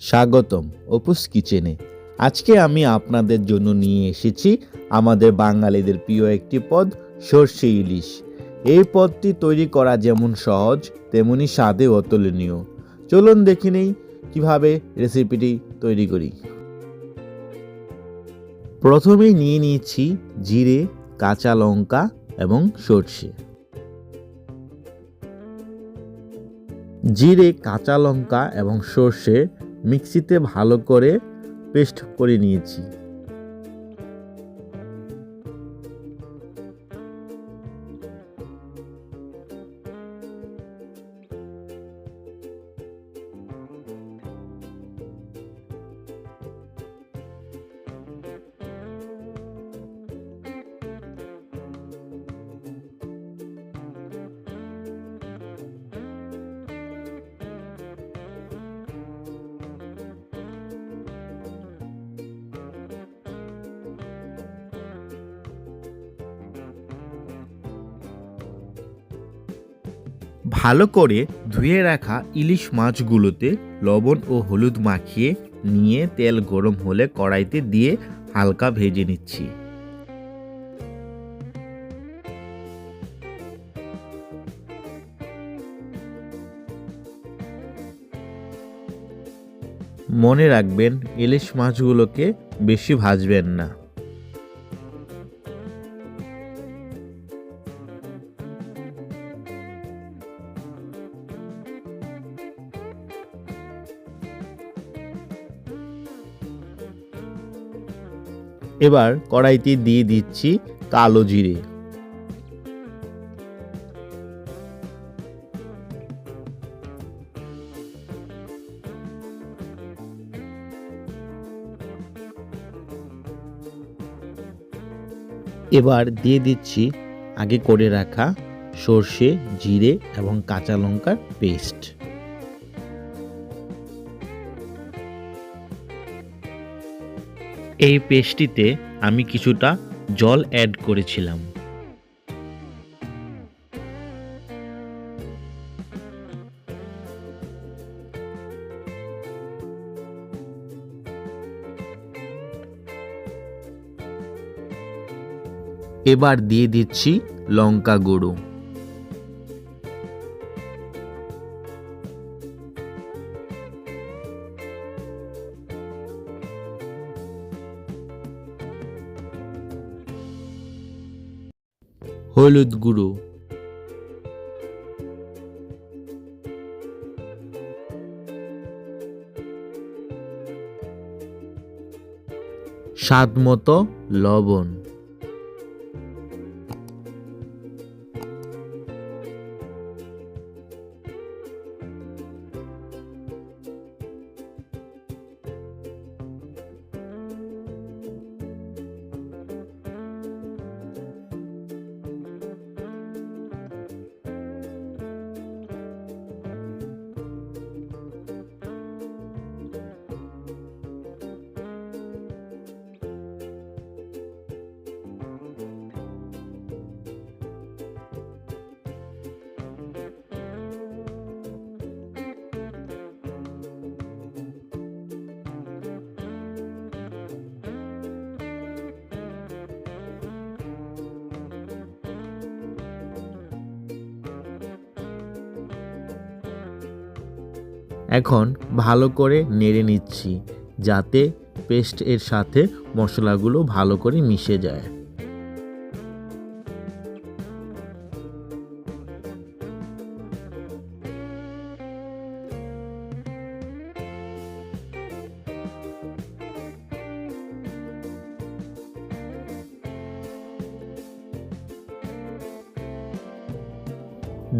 স্বাগতম অপুস কিচেনে। আজকে আমি আপনাদের জন্য নিয়ে এসেছি আমাদের বাঙালিদের প্রিয় একটি পদ, সর্ষে ইলিশ। এই পদটি তৈরি করা যেমন সহজ, তেমনি স্বাদে অতুলনীয়। চলুন দেখে নেই কীভাবে রেসিপিটি তৈরি করি। প্রথমেই নিয়ে নিয়েছি জিরে, কাঁচা লঙ্কা এবং সর্ষে। জিরে, কাঁচা লঙ্কা এবং সর্ষে মিক্সিতে ভালো করে পেস্ট করে নিয়েছি। ভালো করে ধুয়ে রাখা ইলিশ মাছগুলোতে লবণ ও হলুদ মাখিয়ে নিয়ে তেল গরম হলে কড়াইতে দিয়ে হালকা ভেজে নিচ্ছি। মনে রাখবেন, ইলিশ মাছগুলোকে বেশি ভাজবেন না। এবার কড়াইতে দিয়ে দিচ্ছি কালো জিরে। এবার দিয়ে দিচ্ছি আগে করে রাখা সর্ষে, জিরে এবং কাঁচা লঙ্কার পেস্ট। এই পেস্টটিতে আমি কিছুটা জল অ্যাড করেছিলাম। এবার দিয়ে দিচ্ছি লঙ্কা গুঁড়ো। হলুদ গুঁড়ো। স্বাদ মতো লবণ। এখন ভালো করে নেড়ে নিচ্ছি যাতে পেস্ট এর সাথে মশলাগুলো ভালো করে মিশে যায়।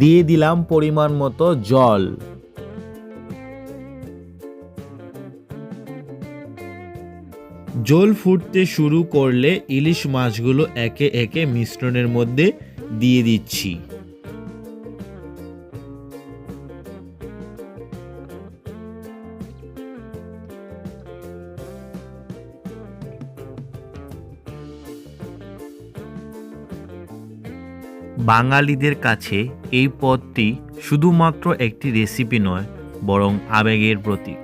দিয়ে দিলাম পরিমাণ মতো জল। জল ফুটতে শুরু করলে ইলিশ মাছগুলো একে একে মিশ্রণের মধ্যে দিয়ে দিচ্ছি। বাঙালিদের কাছে এই পদটি শুধুমাত্র একটি রেসিপি নয়, বরং আবেগের প্রতীক।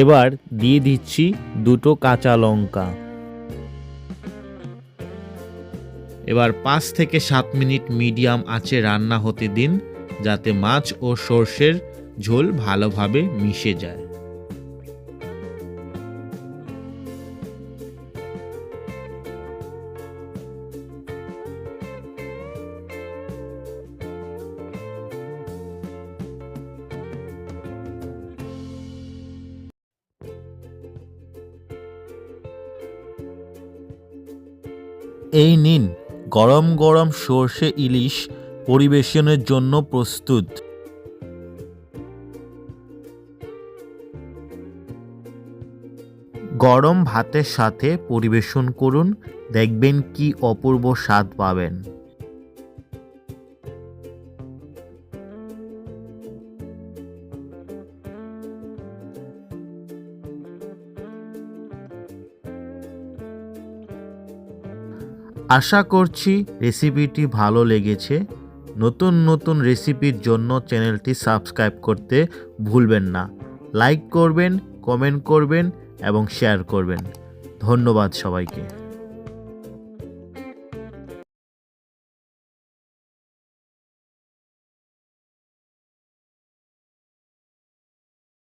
এবার দিয়ে দিচ্ছি দুটো কাঁচা লঙ্কা। এবার পাঁচ থেকে সাত মিনিট মিডিয়াম আঁচে রান্না হতে দিন, যাতে মাছ ও সর্ষের ঝোল ভালোভাবে মিশে যায়। এই নিন, গরম গরম সর্ষে ইলিশ পরিবেশনের জন্য প্রস্তুত। গরম ভাতের সাথে পরিবেশন করুন, দেখবেন কি অপূর্ব স্বাদ পাবেন। আশা করছি রেসিপিটি ভালো লেগেছে। নতুন নতুন রেসিপির জন্য চ্যানেলটি সাবস্ক্রাইব করতে ভুলবেন না। লাইক করবেন কমেন্ট করবেন এবং শেয়ার করবেন। ধন্যবাদ সবাইকে।